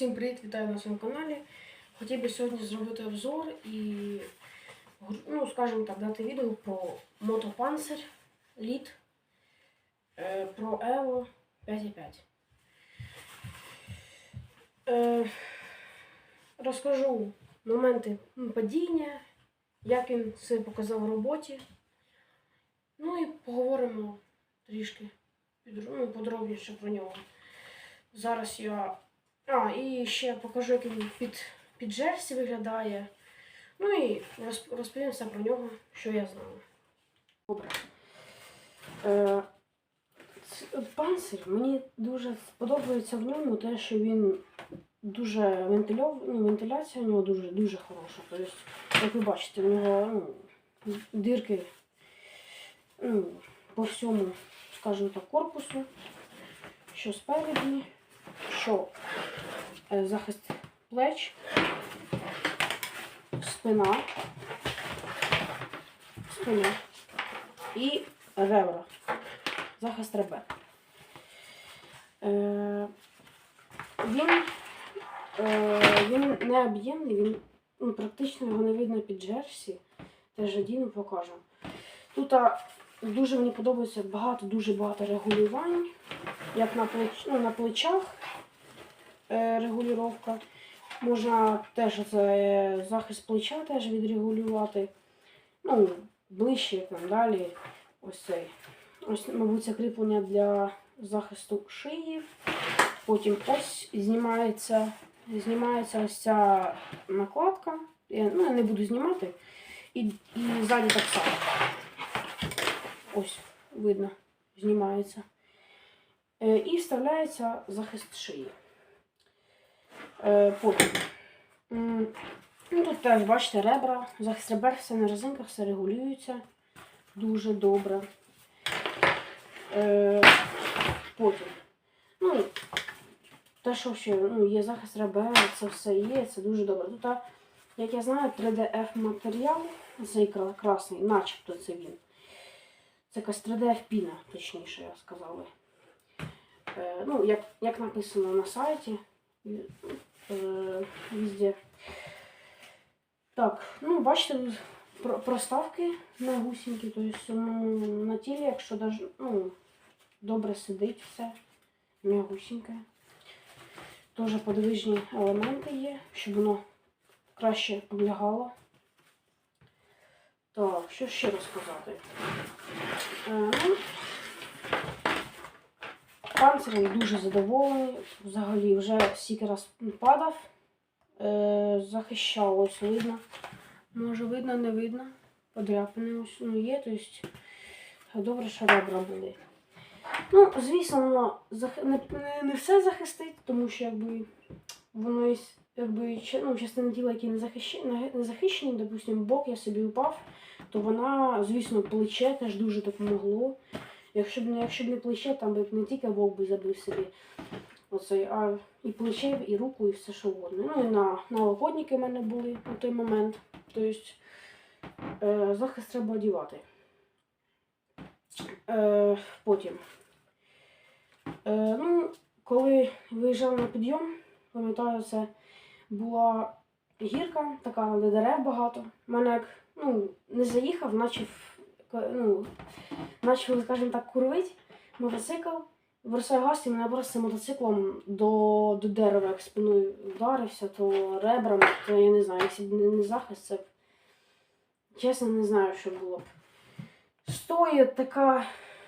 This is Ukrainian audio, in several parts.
Всім привіт, вітаю на своєму каналі. Хотів би сьогодні зробити обзор і, ну, скажімо так, дати відео про мотопанцир Лід е, про Evo 5.5. Е, розкажу моменти падіння, як він себе показав в роботі. Ну і поговоримо трішки ну, подробніше про нього. Зараз я. А, і ще покажу, як він під, під жерсі виглядає. Ну і розп- розповім все про нього, що я знаю. Добре. Е, панцир мені дуже подобається в ньому те, що він дуже вентильов... ну, вентиляція у нього дуже дуже хороша. Тобто, як ви бачите, в нього ну, дирки ну, по всьому, скажімо так, корпусу, що спереді, що захист плеч, спина, спина і ребра. Захист ребер. Е, він, е, він не об'ємний, він ну, практично його не видно під джерсі. Теж одіну покажемо. Тут дуже мені подобається багато, дуже багато регулювань. Як на, плеч, ну, на плечах е, регулювання. Можна теж це е, захист плеча теж відрегулювати. Ну, ближче там далі. Ось цей. Ось, мабуть, це кріплення для захисту шиї. Потім ось знімається, знімається ось ця накладка. Я, ну, я не буду знімати. І, і ззаді так само. Ось, видно, знімається. Е, і вставляється захист шиї. Е, потім. Ну, тут теж, бачите, ребра, захист ребер, все на резинках, все регулюється дуже добре. Е, потім. Ну, те, що ще ну, є захист ребер, це все є, це дуже добре. Тут, як я знаю, 3DF матеріал, цей красний, начебто це він. Це якась 3DF піна, точніше, я сказала. Е, ну, як, як написано на сайті. Е, везде. Так, ну, бачите, тут проставки на гусінки, тобто ну, на тілі, якщо даже, ну, добре сидить все, м'ягусіньке. Теж подвижні елементи є, щоб воно краще облягало. Так, що ще розказати? Е, ну, Панцирем дуже задоволений. Взагалі вже стільки раз падав. Е, захищав ось видно. Може видно, не видно. Подряпини ось ну, є, тобто добре, що ребра були. Ну, звісно, воно зах... не, не, не все захистить, тому що якби воно якби ну, частина тіла, які не захищені, не захищені, допустимо, бок я собі упав, то вона, звісно, плече теж дуже допомогло. Якщо б якщо б не плече, там би не тільки бок би забив собі оцей, а і плече, і руку, і все що угодно. Ну і на, на лопотники в мене були на той момент. Тобто е, захист треба одягати. Е, потім. Е, ну, коли виїжджав на підйом, пам'ятаю, це була гірка, така, де дерев багато. Мене як ну, не заїхав, начав, ну, начав, скажімо так, курвить мотоцикл. Бросаю газ мене просто мотоциклом до, до дерева, як спиною вдарився, то ребрами, то я не знаю, якщо б не, не захист, це б чесно не знаю, що було б. Стоїть така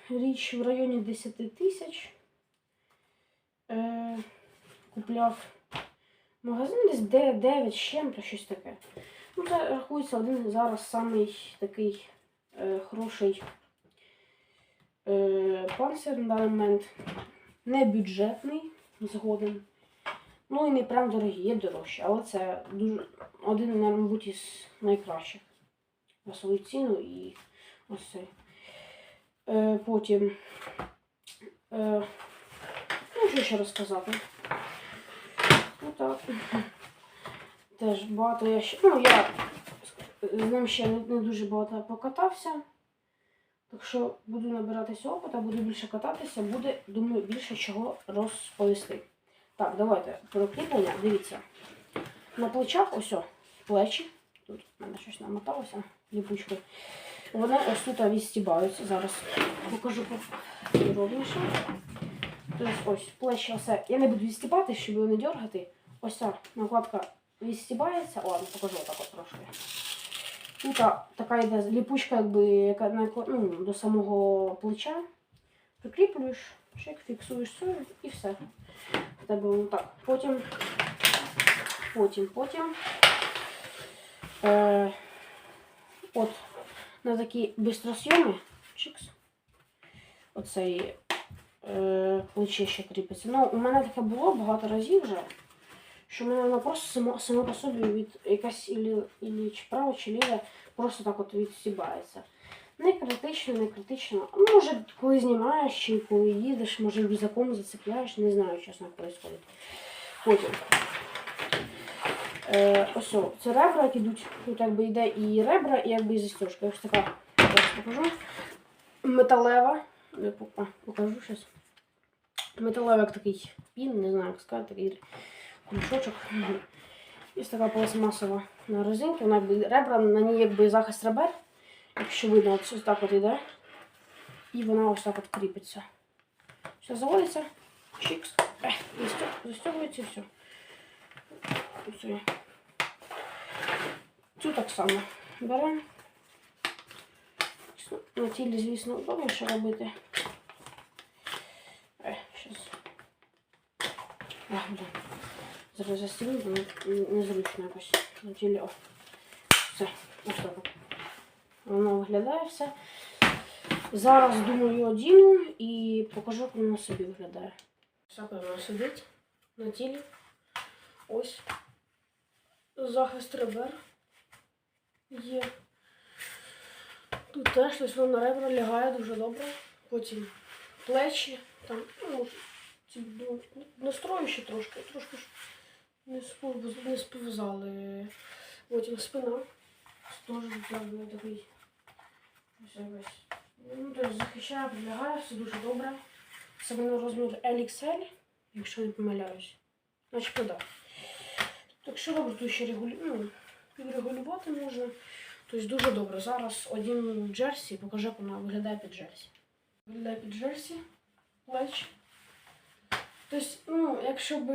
річ в районі 10 тисяч. Е, купляв магазин десь 9 з чим-то щось таке. Ну, це рахується один зараз самий такий хороший е, панцир на даний момент. Не бюджетний, згоден. Ну і не прям дорогий, є дорожче, але це дуже один, мабуть, із найкращих на свою ціну і ось цей. Е, потім. Е, ну, що ще розказати? Ну так. Теж багато я ще. Ну, я з ним ще не, дуже багато покатався. Так що буду набиратися опита, буду більше кататися, буде, думаю, більше чого розповісти. Так. Давайте прикріплення. Дивіться. На плечах ось о, плечі. Тут в мене щось намоталося ліпучкою. Вони ось тут відстібаються. Зараз покажу подробніше. Тобто ось плечі все. Я не буду відстібати, щоб його не дергати. Ось ця накладка відстібається. Ладно, покажу отак от трошки. Тут така йде ліпучка, якби яка ну, до самого плеча. Прикріплюєш, чек, фіксуєш це і все. Тебе так. Потім, потім, потім. Е, от на такі бистросйоми. Чикс. Оцей е, плече ще кріпиться. Ну, у мене таке було багато разів вже, що мене воно просто само, само по собі від якась ілі, ілі чи право, чи ліве просто так от відсібається. Не критично, не критично. Ну, може, коли знімаєш чи коли їдеш, може рюкзаком зацепляєш, не знаю, чесно, відбувається. Потім. Е, ось це ребра, які йдуть. Тут якби йде і ребра, і якби і застежка. Ось така, зараз покажу. Металева. Я покажу зараз. Металевий як такий пін, не знаю, як сказати, крючочок. Ось така пластмасова на резинці. Вона ребра, на ній якби захист ребер. Якщо видно, ось так от йде. І вона ось так от кріпиться. Все заводиться. Ех, застё- Застягується і все. Все. Цю так само беремо. На тілі, звісно, удобніше робити. Е, щас. Ах, блін. Зараз застігну, бо не- незручно якось на тілі. О. Все, ось так. Воно виглядає все. Зараз думаю одіну і покажу, як воно собі виглядає. Так воно сидить на тілі. Ось. Захист ребер є. Тут теж ось воно на ребра лягає дуже добре. Потім плечі, там, ну, ну, настрою ще трошки, трошки не, не сповзали. Потім спина. Теж якби такий. Ну, тобто захищає, прилягає, все дуже добре. Це воно розмір LXL, якщо не помиляюсь. Значить, так. Так що добре, тут ще регулю... ну, підрегулювати можна. Тобто дуже добре. Зараз один джерсі, покажу, як вона виглядає під джерсі. Виглядає під джерсі, плеч. Тобто, ну, якщо б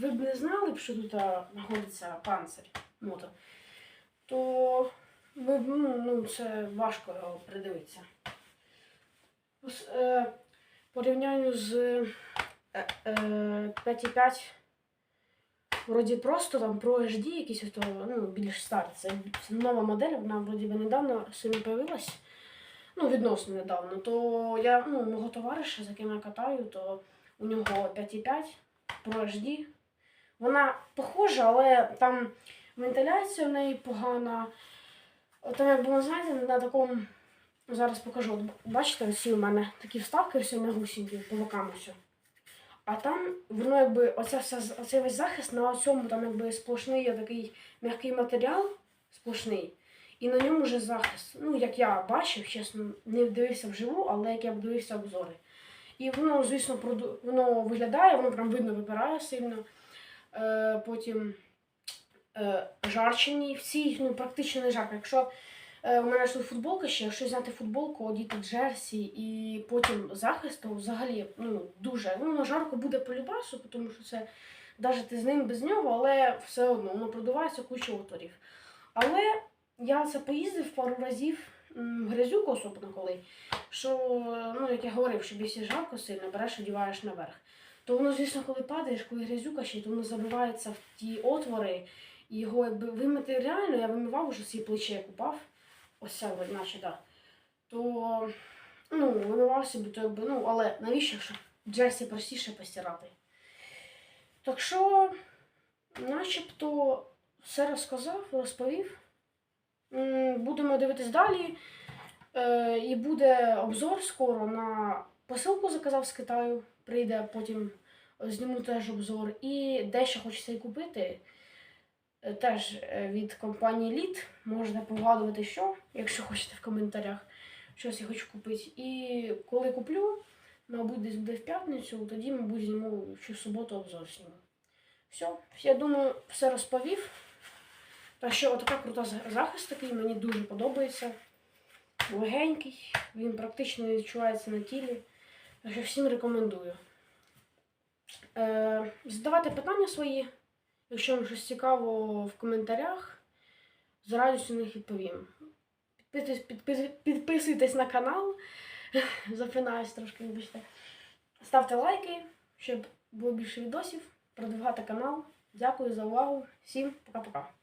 ви б не знали, що тут знаходиться панцир мото, то ви б, ну, ну, це важко його придивитися. Е, порівнянню з е, е, 5.5 Вроді просто там Pro HD якийсь ото, ну, більш старий. Це, нова модель, вона вроді би недавно сильно появилась. Ну, відносно недавно. То я, ну, мого товариша, з яким я катаю, то у нього 5.5 Pro HD. Вона похожа, але там вентиляція в неї погана. Там, як ви знаєте, на такому. Зараз покажу. Бачите, ось у мене такі вставки на гусінки по бокам все. А там воно якби оця вся оцей весь захист на цьому там якби сплошний є такий м'який матеріал сплошний, і на ньому вже захист. Ну, як я бачив, чесно, не дивився вживу, але як я дивився обзори. І воно, звісно, воно виглядає, воно прям видно випирає сильно. Е, потім е, жарчені, всі, ну, практично не жарко. Якщо е, у мене тут футболка ще, якщо зняти футболку, одіти джерсі і потім захист, то взагалі ну, дуже ну, на жарко буде по любасу, тому що це навіть ти з ним без нього, але все одно воно продувається куча отворів. Але я це поїздив пару разів, м, грязюку особливо коли, що, ну, як я говорив, що якщо жарко сильно, береш, одіваєш наверх. То воно, звісно, коли падаєш, коли грязюка ще, то воно забивається в ті отвори, і його якби вимити реально, я вимивав уже свої плече, як упав. Ось це, наче. Да. То, ну, вимивав собі, то якби, ну, але навіщо, якщо джерсі простіше постирати? Так що, начебто, все розказав, розповів. Будемо дивитись далі. Е, і буде обзор скоро на посилку заказав з Китаю. Прийде, потім зніму теж обзор. І дещо хочеться і купити. Е, Теж е, від компанії Лід. Можете погадувати, що, якщо хочете в коментарях. Щось я хочу купити. І коли куплю, мабуть, десь буде в п'ятницю, тоді, мабуть, зніму чи в суботу обзор зніму. Все, я думаю, все розповів. Так що отака крута захист такий, мені дуже подобається. Легенький, він практично відчувається на тілі. Так що всім рекомендую. Е, задавайте питання свої, якщо вам щось цікаво в коментарях. З радістю на них відповім. Підписуйтесь, підпис- підписуйтесь на канал. Запинаюсь трошки, вибачте. Ставте лайки, щоб було більше відосів, продвигати канал. Дякую за увагу. Всім пока-пока.